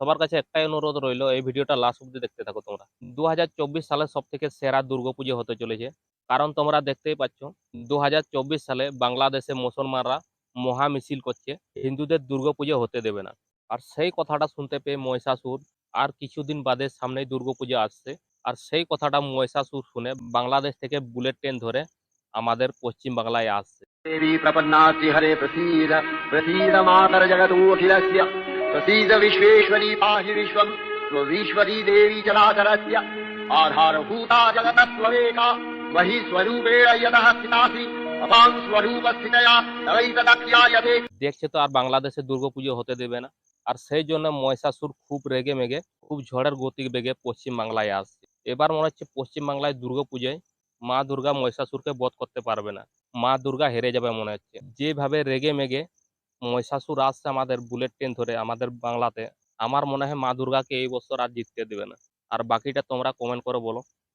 সবার কাছে একটাই অনুরোধ রইল, এই ভিডিওটা লাস্ট অব্দি দেখতে থাকো তোমরা। দু হাজার চব্বিশ সালে সব থেকে সেরা দুর্গাপুজো হতে চলেছে। কারণ তোমরা দেখতেই পাচ্ছ দু হাজার চব্বিশ সালে বাংলাদেশে মুসলমানরা মহা মিছিল করছে, হিন্দুদের দুর্গাপুজো হতে দেবে না। আর সেই কথাটা শুনতে পেয়ে মহিষাসুর আর কিছুদিন বাদে সামনেই দুর্গাপুজো আসছে। আর সেই কথাটা মহিষাসুর শুনে বাংলাদেশ থেকে বুলেট ট্রেন ধরে আমাদের পশ্চিম বাংলায় আসছে देवी प्रपन्नाति हरे प्रसीद प्रसीद मातर जगतोऽखिलस्य प्रसीद विश्वेश्वरी पाहि विश्वम् स्ववीश्वरी देवी चराचरस्य आधारभूता जगतस्त्वमेका महि स्वरूपेण यतः स्थितासि अपां स्वरूपस्थितया तवैतदख्यायते দেখছে তো আর বাংলাদেশে দুর্গাপুজো হতে দেবে না আর সেই জন্য মহিষাসুর খুব রেগে মেগে খুব ঝড়ের গতি বেগে পশ্চিম বাংলায় আসছে এবার মনে হচ্ছে পশ্চিম বাংলায় দুর্গাপুজোয় মা দুর্গা মহিষাসুরকে বধ করতে পারবে না। মা দুর্গা হেরে যাবে মনে হচ্ছে। যেভাবে রেগে মেগে মহিষাসুর আসছে আমাদের বুলেট ট্রেন ধরে আমাদের বাংলাতে, আমার মনে হয় মা দুর্গাকে এই বছর আর জিততে দেবে না। আর বাকিটা তোমরা কমেন্ট করে বলো।